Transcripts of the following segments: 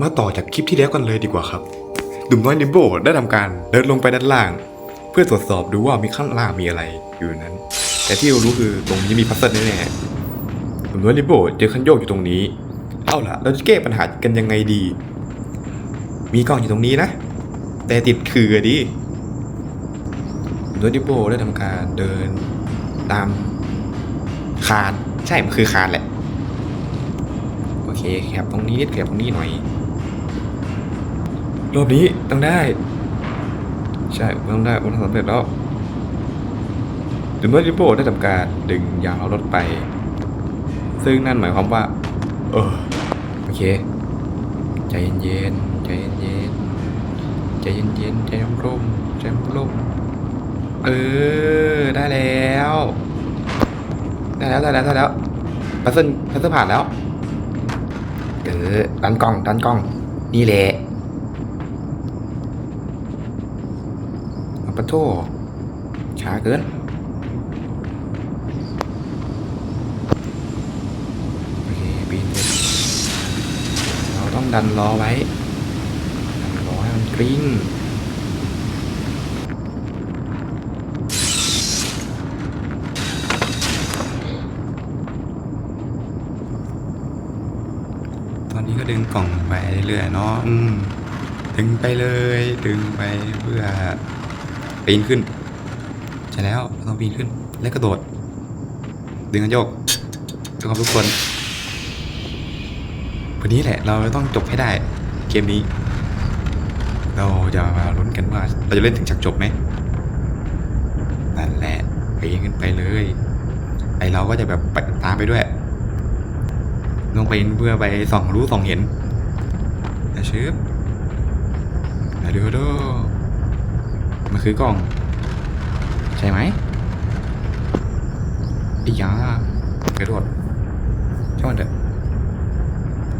มาต่อจากคลิปที่แล้วกันเลยดีกว่าครับดุมน้อยนิมโบได้ทำการเดินลงไปด้านล่าง เพื่อตรวจสอบดูว่ามีข้างล่างมีอะไรอยู่นั้น แต่ที่เรารู้คือตรงนี้มีพัซเซิลแน่ๆดุมน้อยนิมโบเจอคันโยกอยู่ตรงนี้ เอาล่ะ เราจะแก้ปัญหากันยังไงดี มีกล้องอยู่ตรงนี้นะ แต่ติดคือดิดุมน้อยนิมโบได้ทำการเดินตามคานใช่มันคือคานแหละโอเคแคบตรงนี้นิดแคบตรงนี้หน่อย รอบนี้ต้องได้ ใช่ต้องได้ผมทสำเร็จแล้วถึงเมื่อริโบได้ทำการดึงยางเอารถไป ซึ่งนั่นหมายความว่า เออโอเค ใจเย็นๆใจเย็นๆใจเย็นๆใจร่มๆใจร่มๆเออ ได้แล้ว ได้แล้วได้แล้วได้แล้วพัซเซิลพัซเซิลผ่านแล้ว เออดันกล้องดันกล้อง นี่แหละ ทช้าเกินโอเคปีนเราต้องดันล้อไว้ดันล้อให้มันกริ้งตอนนี้ก็ดึงกล่องไปเรื่อยเนาะดึงไปเลย ดึงไปเพื่อ ปีนขึ้น ใช่แล้วต้องปีนขึ้น และกระโดด ดึงกันโยกทุกคนทุกคนวันนี้แหละ เราต้องจบให้ได้เกมนี้ เราจะมาลุ้นกันว่า เราจะเล่นถึงฉากจบไหมนั่นแหละปีนขึ้นไปเลย ไอเราก็จะแบบไปตามไปด้วยลงไปเพื่อไปส่องรู้ส่องเห็นนะชืบนะดูดู มันคือกล่อง ใช่ไหมอียากระโดดช่างมันเถอะ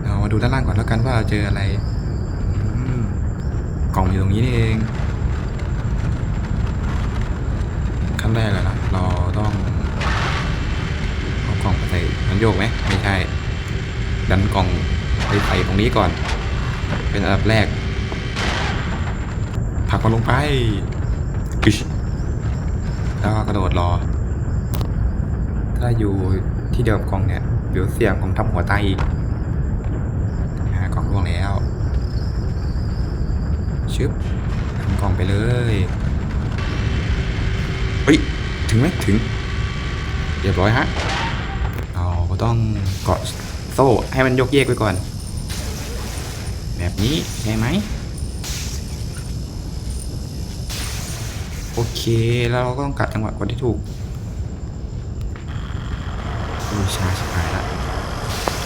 เรามาดูด้านล่างก่อนแล้วกันว่าเราเจออะไรกล่องอยู่ตรงนี้นี่เองขั้นแรกเลยนะเราต้องเอากล่องไปใส่มันโยกไหมไม่ใช่ ดันกล่องไปใส่ตรงนี้ก่อน เป็นอันดับแรกผลักมันลงไป แล้วก็กระโดดรอ ถ้าอยู่ที่เดิมกองเนี่ยเดี๋ยวเสี่ยงผมทำหัวไตอีกหากล่องล่วงแล้ว ชึบดันกล่องไปเลยเฮ้ยถึงไหมถึง เรียบร้อยฮะเราก็ต้องเกาะโซ่ให้มันยกเยกไปก่อน แบบนี้ได้ไหม โอเค แล้วเราก็ต้องกัดจังหวะกดที่ถูกดูชาชิบหายละ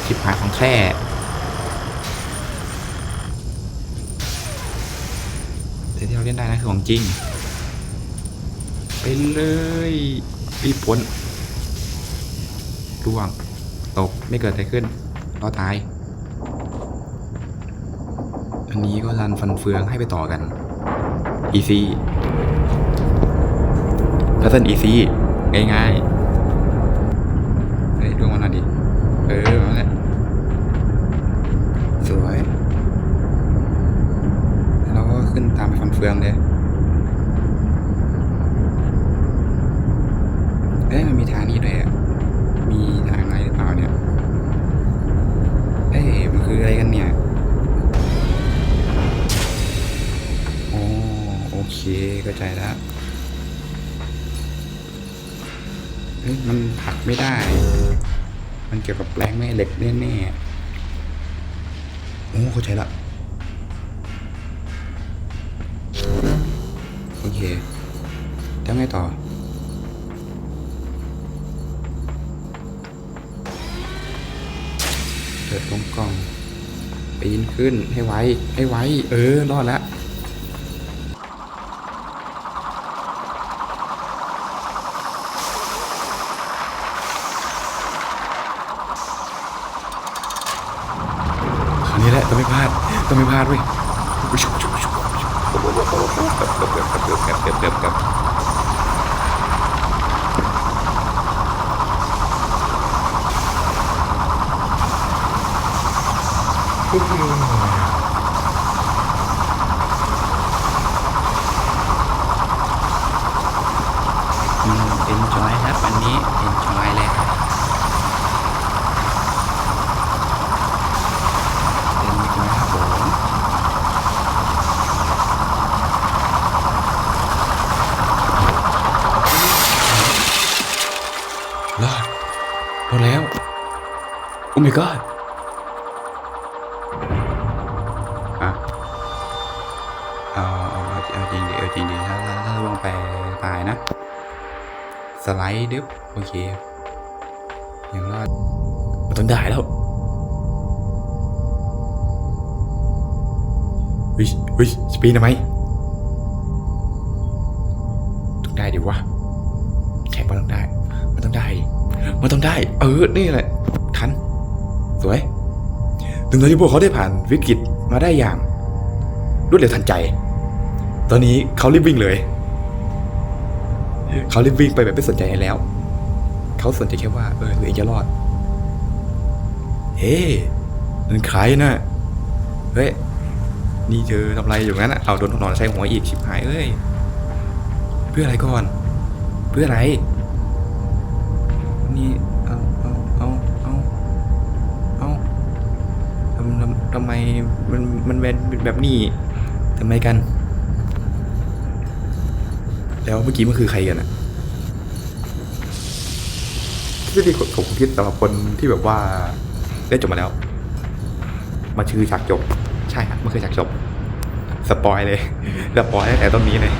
ชิบหายของแท้แต่ที่เราเล่นได้นะคือของจริง ไปเลยรีบพ้นร่วง ตก ไม่เกิดอะไรขึ้นก็ตาย อันนี้ก็รันฟันเฟืองให้ไปต่อกัน easy พัซเซิล easy ง่ายๆเฮ้ยดวงมันหน่อยดิ เออมาแล้วสวยแล้วเราก็ขึ้นตามไปฟันเฟืองเลยเอ้ยมันมีทางนี้ด้วยอะ มีทางไหนหรือเปล่าเนี่ย เอ้ยมันคืออะไรกันเนี่ยโอ้โอเคเข้าใจแล้ว เฮ้ยมันผลัก ไม่ได้ มันเกี่ยวกับแรงแม่เหล็กแน่ๆโอ้เข้าใจละโอเคแล้วไงต่อเปิดตรงกล่องปีนขึ้นให้ไวให้ไวเออ รอดแล้ว ที่จริงเอ็นจอยครับวันนี้เอ็นจอยเลยครับเอ็นจอยครับผมรอดรอแล้ว โอ้ my god ายนะ สไลด์ดึบโอเคยังรอดมันต้องได้แล้วเฮ้ยเฮ้ยสปีนทำไมต้องได้ดิวะแข่งมันต้องได้ มันต้องได้มันต้องได้ เออ นี่แหละ ทัน สวยถึงตอนที่พวกเขาได้ผ่านวิกฤตมาได้อย่างรวดเร็วทันใจ ตอนนี้เขารีบวิ่งเลย เขารีบวิ่งไปแบบไม่สนใจอะไรแล้ว เขาสนใจแค่ว่าเออตัวเองจะรอด เฮ้นั่นใครนะเฮ้ย นี่เธอทำอะไรอยู่งั้นอะ เอาโดนนอนใช้หัวอีกชิบหายเอ้ย เพื่ออะไรก่อน เพื่ออะไร นี่ เอาเอาเอาเอาเอาทำทำทำไมมันมันเป็นแบบนี้ทำไมกัน แล้วเมื่อกี้มันคือใครกันอะที่ดีผมคิดสำหรับคนที่แบบว่าได้จบมาแล้ว มาชื่อฉากจบ ใช่ครับมันคือฉากจบ สปอยเลยสปอยตั้งแต่ต้นนี้เลย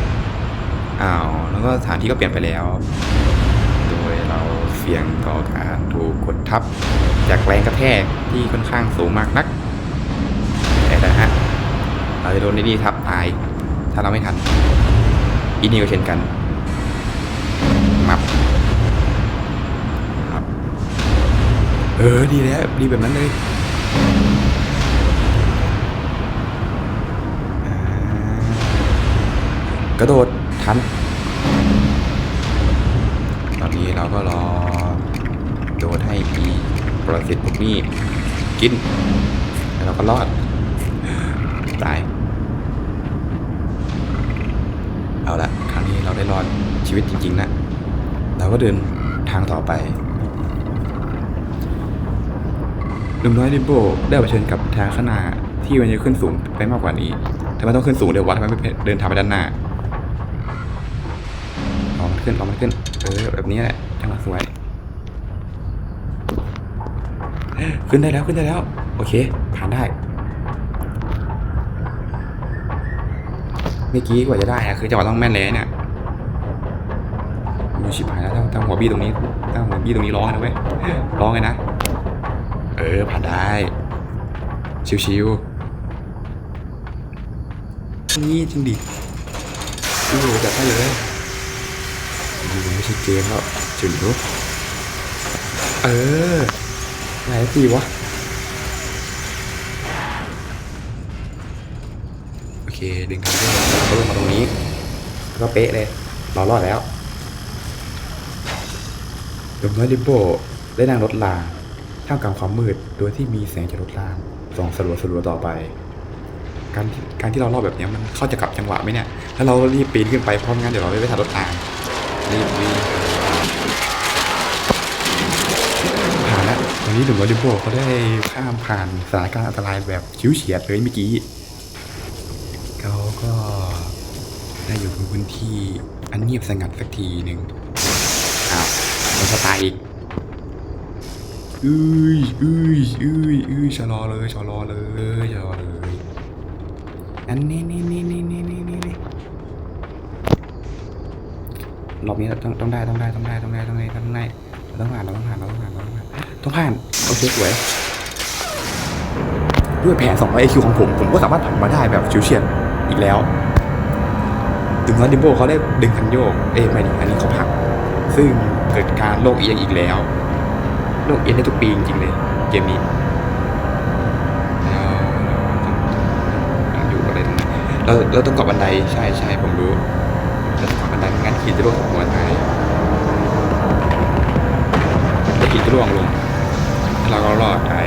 อ้าวแล้วก็สถานที่ก็เปลี่ยนไปแล้ว โดยเราเสี่ยงต่อการถูกกดทับ จากแรงกระแทกที่ค่อนข้างสูงมากนักแต่นะฮะเราจะโดนนี่ทับตาย ถ้าเราไม่ทัน อีนี่ก็เช่นกันมับครับ เออ ดีแล้ว ดีแบบนั้นเลยกระโดดทัน ตอนนี้เราก็รอ โดดให้อีประสิตพวกนี้ กิน แล้วเราก็รอด ตาย เอาละครั้งนี้เราได้รอดชีวิตจริงๆนะเราก็เดินทางต่อไปหนุ่มน้อยริมโบได้เผชิญกับทางข้างหน้าที่มันจะขึ้นสูงไปมากกว่านี้ทำไมต้องขึ้นสูงเดี๋ยววะทำไมไม่เดินทางไปด้านหน้าลองมันขึ้นลองมันขึ้นเออแบบนี้แหละจังหวะสวย ขึ้นได้แล้วขึ้นได้แล้ว โอเคผ่านได้ เมื่อกี้กว่าจะได้อะคือจังหวะต้องแม่นเลยเนี่ยมีชิบหายแล้วถ้าถ้าหัวบี้ตรงนี้ถ้าหัวบี้ตรงนี้ร้องนะเว้ยร้องเลยนะ เออผ่านได้ ชิวๆนี่จริงดิโอ้โหจัดให้เลยดูไม่ใช่เกมแล้วจุดนุเออไหนสิวะ โอ เคดึงคันเร่งเขาลงมาตรงนี้ก็เป๊ะเลยเรารอดแล้วดมน้อยลิโบได้นั่งรถรางท่ามกลางความมืดโดยที่มีแสงจากรถรางส่องสลัวสลัวต่อไป การที่การที่เรารอดแบบนี้มันเข้าจะกลับจังหวะไหมเนี่ยถ้าเรารีบปีนขึ้นไปเพราะงั้นเดี๋ยวเราไม่ไปทันรถรางรีบวิ่งผ่านแล้วตอนนี้หนุ่มน้อยลิมโบเขาได้ข้ามผ่านสถานการณ์อันตรายแบบชิวเฉียดเลยเมื่อกี้ เขาก็ ได้อยู่บนพื้นที่อันเงียบสงัดสักทีหนึ่งอ้าวเราสตายอีกอุ้ยอุ้ยอุ้ยอุ้ยชะลอเลยชะลอเลยชะลอเลยอันนี้นี่นี่นี่นี่นี่นี่นี่รอบนี้ต้องต้องได้ต้องได้ต้องได้ต้องได้ต้องได้ต้องได้เราต้องผ่านเราต้องผ่านเราต้องผ่านเราต้องผ่านต้องผ่านโอเคสวยด้วยแผน200 IQ ของผม ผมก็สามารถผ่านมาได้แบบชิวเฉียดอีกแล้ว ถึงว่าดิมโบเขาได้ดึงคันโยก เอ้ยไม่ดิอันนี้เขาผลัก ซึ่งเกิดการโลกเอียงอีกแล้ว โลกเอียงได้ทุกปีจริงๆเลย เกมนี้เราอยู่อะไรตรงนั้เราเราต้องเกาะบันไดใช่ใช่ผมรู้เราต้องเกาะบันไดไม่งั้นขีดจะร่วงหัวตายจะขีดจะร่วงลงเราก็รอดได้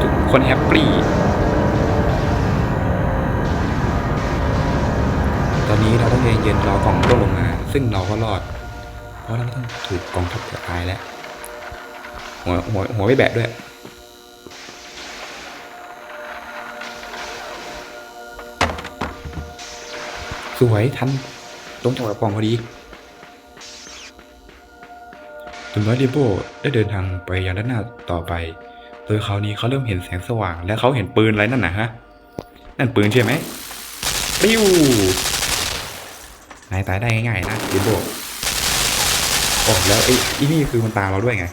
ทุกคนแฮปปี้ อนนี้เราต้องเย็นๆรอกล่องร่วงลงมา ซึ่งเราก็รอด เพราะเราต้องถูกกองทัพจับตายแล้ว หัวหัวหัวไม่แบะด้วยสวยทันตรงจังหวะกองพอดีตุนน้อยดิโบได้เดินทางไปยังด้านหน้าต่อไป โดยคราวนี้เขาเริ่มเห็นแสงสว่าง และเขาเห็นปืนอะไรนั่นนะฮะ นั่นปืนใช่ไหมปิ้ว นายตายได้ง่ายๆนะดิโบโอ้แล้วไอ้อ้นี่คือมันตามเราด้วยไง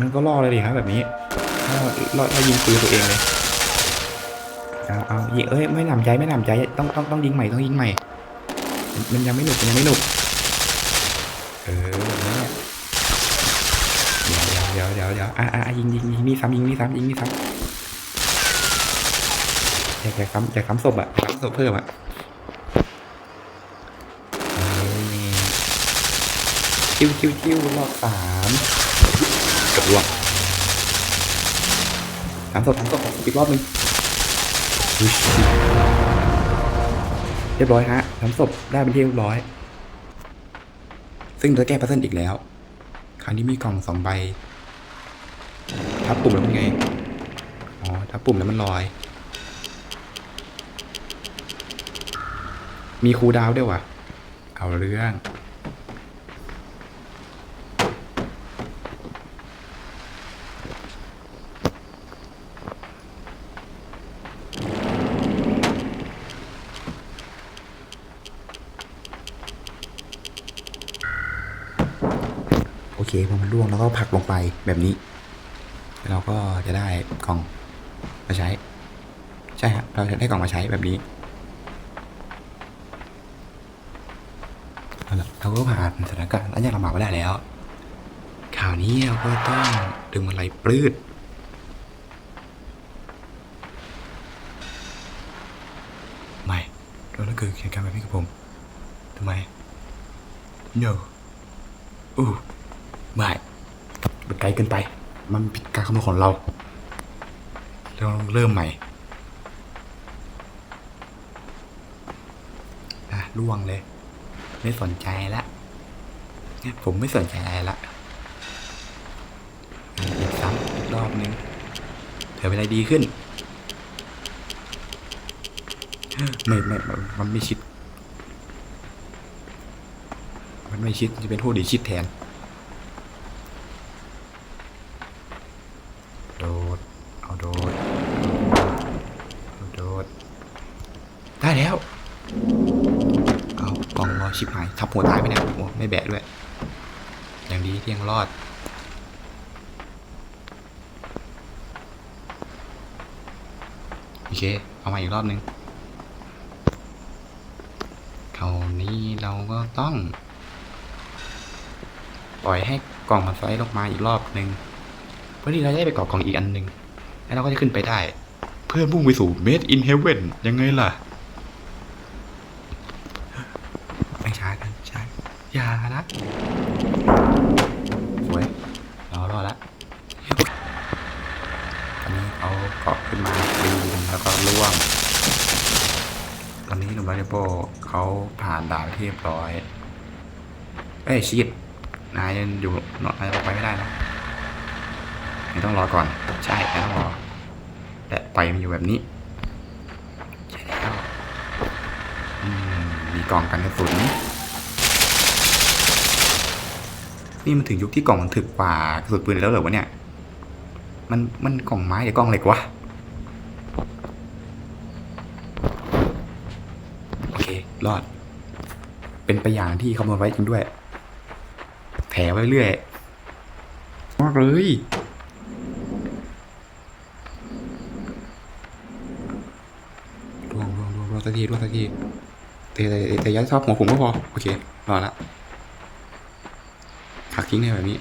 มันก็ล่อเลยดิครับแบบนี้ถ้าล่อยิงปืนตัวเองเลย เอาเอายิงเอ้ยไม่หนำใจไม่หนำใจต้องต้องต้องยิงใหม่ต้องยิงใหม่ มันยังไม่หนุกมันยังไม่หนุก เออเนี่ยเดี๋ยวเดี๋ยวเดี๋ยวเดี๋ยวอะอะยิงยิงยิงนี่ซ้ำยิงนี่ซ้ำยิงนี่ซ้ำอยากอยากซ้ำอยากซ้ำศพอะซ้ำศพเพิ่มอะเอ้ย คิวคิวคิวรอบสามกับรวมสามศพสามศพอีกรอบหนึงเรียบร้อยฮะสามศพได้เป็นที่เรียบร้อย ซึ่งจะแก้พัซเซิลอีกแล้ว คราวนี้มีกล่องสองใบ ทับปุ่มแล้วเป็นไง อ๋อ ทับปุ่มแล้วมันลอย มีคูดาวด้วยวะเอาเรื่อง พอมันร่วงแล้วก็ผักลงไปแบบนี้ เราก็จะได้กล่องมาใช้ ใช่ฮะเราจะได้กล่องมาใช้แบบนี้เอาละเราก็ผ่านสถานการณ์อันยากลำบากมาได้แล้วข่าวนี้เราก็ต้องดึงอะไรปลื้ดไม่เราต้องเกิดเหตุการณ์แบบนี้กับผมทำไม no อู้ ลเกินไป มันผิดการคำนวณของเรา เราเริ่มใหม่อะล่วงเลย ไม่สนใจละผมไม่สนใจอะไรละอีกซ้ำอีกรอบนึงเผื่อเป็นอะไรดีขึ้น ไม่ไม่ มันไม่ชิด มันไม่ชิด จะเป็นผู้ดีชิดแทน โดด เอาโดดเอาโดด ได้แล้ว เอากล่องรอชิบหายทับหัวตายไปเนี่ยโอ้ไม่ แบะด้วย อย่างดีที่ยังรอด โอเค เอามาอีกรอบนึงคราวนี้เราก็ต้อง ปล่อยให้กล่องมันสไลด์ลงมาอีกรอบหนึ่งเพื่อที่เราจะได้ไปเกาะกล่องอีกอันหนึ่งแล้วเราก็จะขึ้นไปได้ เพื่อมุ่งไปสู่ Made in Heaven ยังไงล่ะ ไม่ช้ากันช้าอย่านะ สวยเรารอดละตอนนี้เอาเกาะขึ้นมาปีนแล้วก็ล่วง ตอนนี้หนุ่มราเดโปเขาผ่านด่านที่เรียบร้อย เอ้ยชีดนายยังอยู่นายออกไปไม่ได้นะนายต้องรอก่อน ใช่นายต้องรอแต่ไปมันอยู่แบบนี้ใช่แล้วอืมมีกล่องกันกระสุน นี่มันถึงยุคที่กล่องมันถึกกว่ากระสุนปืนแล้วเหรอวะเนี่ย มันมันกล่องไม้หรือกล่องเหล็กวะโอเครอด เป็นไปอย่างที่คำนวณไว้จริงด้วย แถไว้เรื่อยมากเลยรวงรวงรวงรวงสักทีรวงสักทีแต่แต่แต่แต่อยัดชอบหัวผมก็พอ โอเครอละ กทิ้งได้แบบนี้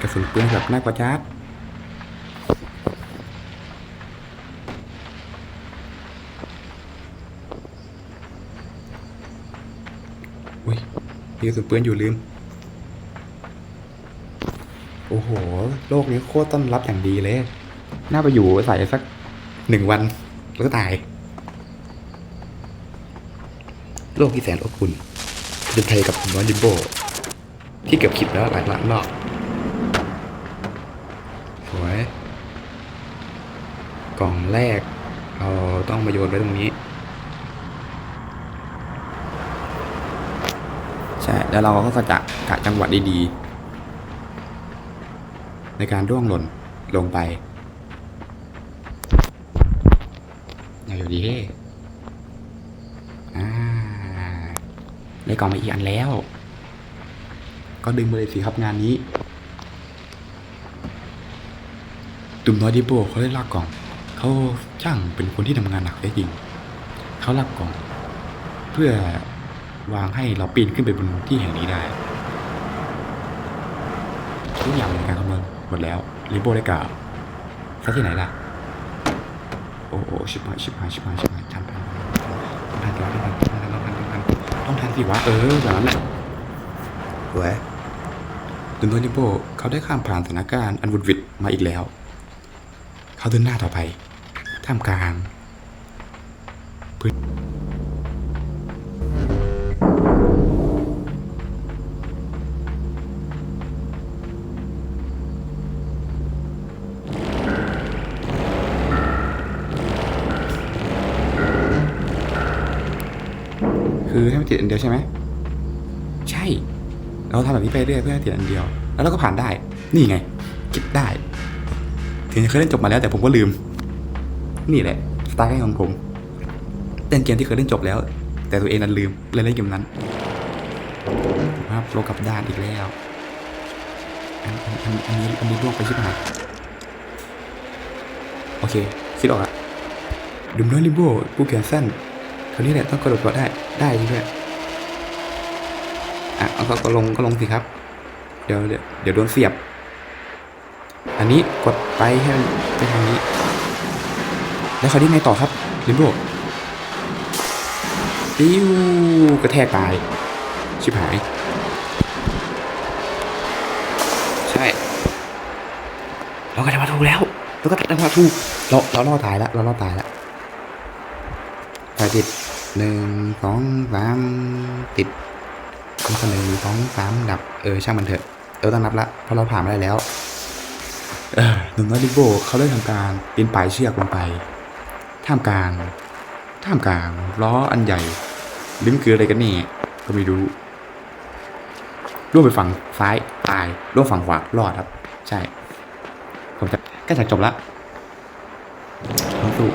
กระสุนปืนแบบน่ากว่าจัดอุ้ยมีกระสุนปืนอยู่ลืม โอ้โห โลกนี้โคตรต้อนรับอย่างดีเลย น่าไปอยู่ใส่สักหนึ่งวันแล้วก็ตาย โลกที่แสนอบอุ่นจะไทยกับน้อยดิมโบ ที่เก็บคลิปแล้วหลายล้านรอบสวย กล่องแรก เราต้องมาโยนไว้ตรงนี้ ใช่ แล้วเราก็จะกะจังหวะดีๆ ในการร่วงหล่นลงไปอย่าอยู่ดีอ่าได้กล่องมาอีกอันแล้ว ก็ดึงมาเลยสิครับงานนี้ ตุ่มน้อยดิโบเขาได้ลากกล่อง เขาช่างเป็นคนที่ทำงานหนักได้จริง เขาลากกล่อง เพื่อวางให้เราปีนขึ้นไปบนที่แห่งนี้ได้ทุกอย่างเป็นการคำนวณ หมดแล้วริโบได้กล่าวซะที่ไหนล่ะ โอ้โอ้ชิบหายชิบหายชิบหายชิบหายทันทันทันทันทันทันทันทันทันทันทันต้องทันสิวะ เออแบบนั้นแหละสวยดุนโดนิโบเขาได้ข้ามผ่านสถานการณ์อันวุดวิดมาอีกแล้ว เขาเดินหน้าต่อไป ท่ามกลางพื้น คือให้มันติดอันเดียวใช่ไหมใช่ เราทำแบบนี้ไปเรื่อยเพื่อให้ติดอันเดียว แล้วเราก็ผ่านได้ นี่ไง คิดได้ ถึงจะเคยเล่นจบมาแล้วแต่ผมก็ลืม นี่แหละสไตล์ของผมเล่นเกมที่เคยเล่นจบแล้ว แต่ตัวเองนั้นลืมเลยเล่นเกมนั้นครับโลกับด้านอีกแล้วอันอันอันอันนี้อันนี้ล่วงไปใช่ไหมโอเคคิดออกละดุมน้อยลิมโบผู้เขียนสั้น คราวนี้แหละต้องกระโดดก็ได้ ได้ใช่ไหมอะเอาก็ก็ลงก็ลงสิครับเดี๋ยวเดี๋ยวเดี๋ยวโดนเสียบ อันนี้กดไปให้มันไปทางนี้ แล้วคราวนี้ไงต่อครับลิมโบปิ้วกระแทกตาย ชิบหาย ใช่เราก็จะมาถูกแล้วเราก็จะมาถูกเราเราล่อตายแล้วเราล่อตายแล้วไปติด หนึ่งสองสามติดแล้วก็หนึ่งสองสามดับ เออ ช่างมันเถอะ เออ ต้องนับละ เพราะเราผ่านมาได้แล้ว เออหนุ่มน้อยลิโบเขาได้ทำการปีนป่ายเชือกลงไป ท่ามกลาง ท่ามกลาง ล้ออันใหญ่ ลิ้มคืออะไรกันนี่ ก็ไม่รู้ร่วงไปฝั่งซ้ายตายร่วงฝั่งขวารอดครับ ใช่ ผมจะใกล้จะจบละต้องสู้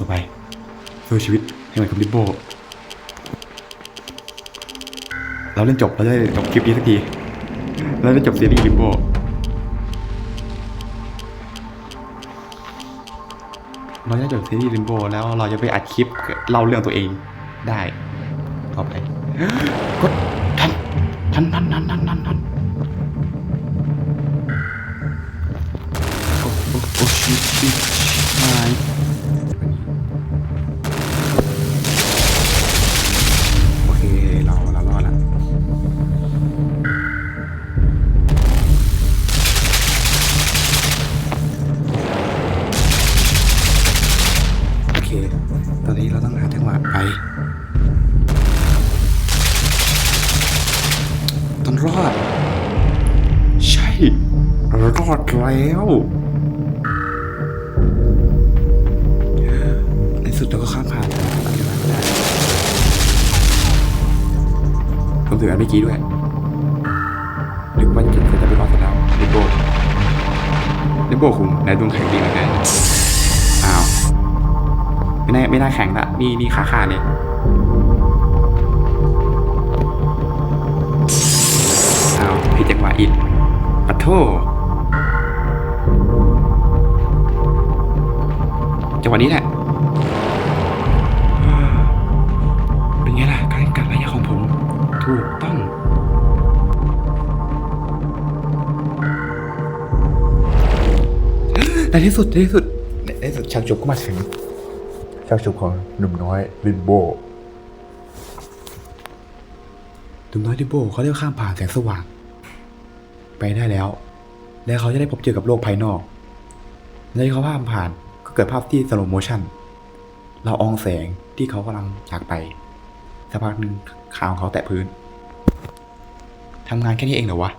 ต่อไปสู้ชีวิตให้เหมือนกับลิโบเราเล่นจบเราได้จบคลิปนี้สักทีเราได้จบซีรีส์ลิโบเราได้จบซีรีส์ลิมโบแล้วเราจะไปอัดคลิปเล่าเรื่องตัวเองได้ต่อไป โบคุงในดวงแข็งดีเหมือนกันอ้าวไม่น่าไม่น่าแข็งละนี่นี่ขาขาดเลยอ้าวผิดจังหวะอีกปัดโทจังหวะนี้แหละเป็นไงล่ะการการระยะของผมถูก ที่สุดในที่สุดในที่สุดฉากจบก็มาถึงชักชุบของหนุ่มน้อยลินโบดุมน้อยดิโบเขาเรียกข้ามผ่านแสงสว่าง ไปได้แล้ว แล้วเขาจะได้พบเจอกับโลกภายนอกในที่เขาข้ามผ่านก็เกิดภาพที่สโลโมชันเราอองแสงที่เขากำลังจากไปสักพักหนึ่งขาของเขาแตะพื้นทำงานแค่นี้เองเหรอวะ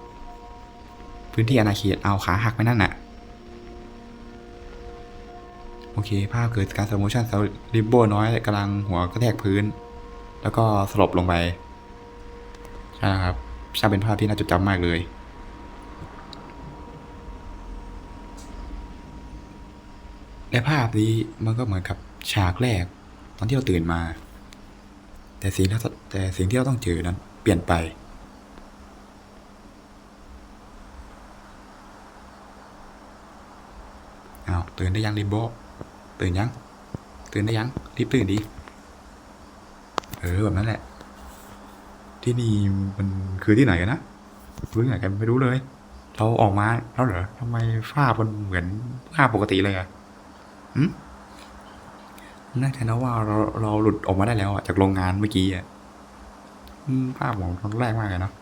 พื้นที่อาณาเขตเอาขาหักไปนั่นน่ะ อเค ภาพเกิดการสโลโมชันสริบโบน้อยกำลังหัวกระแทกพื้น แล้วก็สลบลงไปใช่ครับช่างเป็นภาพที่น่าจดจำมากเลย และภาพนี้มันก็เหมือนกับฉากแรก ตอนที่เราตื่นมา แต่สิ่งที่เราแต่สิ่งที่เราต้องเจอนั้น เปลี่ยนไป อ้าว ตื่นได้ยังริมโบ ตื่นยัง ตื่นได้ยัง รีบตื่นดิ เออแบบนั้นแหละ ที่นี่มันคือที่ไหนกันนะรู้ที่ไหนกันไม่รู้เลย เราออกมาแล้วเหรอทำไมฝ้ามันเหมือนฝ้าปกติเลยอะหืมน่าจะนะว่าเราเราหลุดออกมาได้แล้วอะจากโรงงานเมื่อกี้อะภาพของตอนแรกมากเลยเนาะ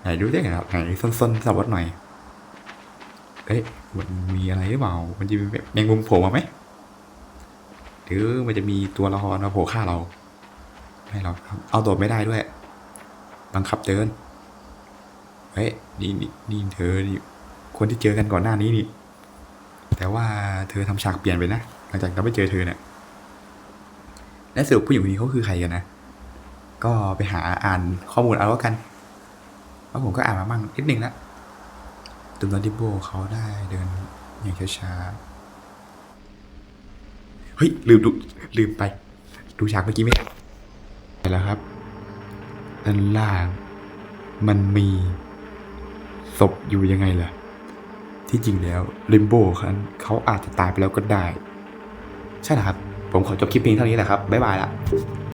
ไหนดูได้ครับไหนส้นๆสวัดหน่อยเอ๊ะมันมีอะไรหรือเปล่า มันจะมีแมงมุมโผล่มาไหม หรือมันจะมีตัวละครมาโผล่ฆ่าเราไม่หรอกครับเอาตัวไม่ได้ด้วย บังคับเดินเฮ้ยนี่นี่นี่เธอนี่คนที่เจอกันก่อนหน้านี้นี่ แต่ว่าเธอทำฉากเปลี่ยนไปนะหลังจากเราไม่เจอเธอเนี่ยและสรุปผู้หญิงคนนี้เขาคือใครกันนะ ก็ไปหาอ่านข้อมูลเอาแล้วกันเพราะผมก็อ่านมาบ้างนิดนึงแล้วตุนตอนดิโบเขาได้เดินอย่างช้าๆ เฮ้ยลืมดูลืมไป ดูฉากเมื่อกี้ไม่ได้ไปแล้วครับด้านล่างมันมีศพอยู่ยังไงล่ะ ที่จริงแล้วลิมโบคันเขาอาจจะตายไปแล้วก็ได้ ใช่นะครับ ผมขอจบคลิปเพียงเท่านี้แหละครับ บ๊ายบายละ